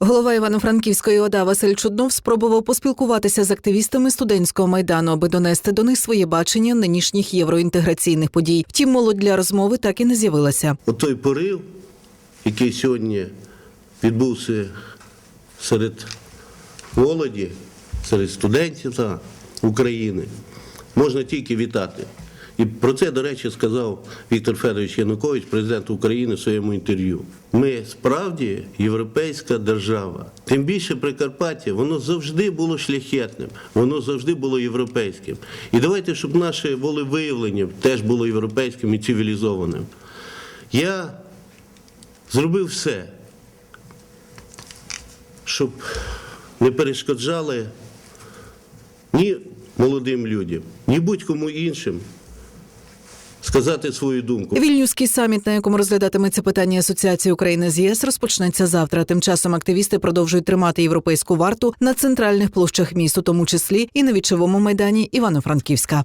Голова Івано-Франківської ОДА Василь Чуднов спробував поспілкуватися з активістами студентського майдану, аби донести до них своє бачення нинішніх євроінтеграційних подій. Втім, молодь для розмови так і не з'явилася. От той порив, який сьогодні відбувся серед молоді, серед студентів та, України, можна тільки вітати. І про це, до речі, сказав Віктор Федорович Янукович, президент України, в своєму інтерв'ю. Ми справді європейська держава. Тим більше Прикарпаття, воно завжди було шляхетним, воно завжди було європейським. І давайте, щоб наше волевиявлення теж було європейським і цивілізованим. Я зробив все, щоб не перешкоджали ні молодим людям, ні будь-кому іншим сказати свою думку. Вільнюський саміт, на якому розглядатиметься питання асоціації України з ЄС, розпочнеться завтра. Тим часом активісти продовжують тримати європейську варту на центральних площах міста, тому числі і на вічовому майдані Івано-Франківська.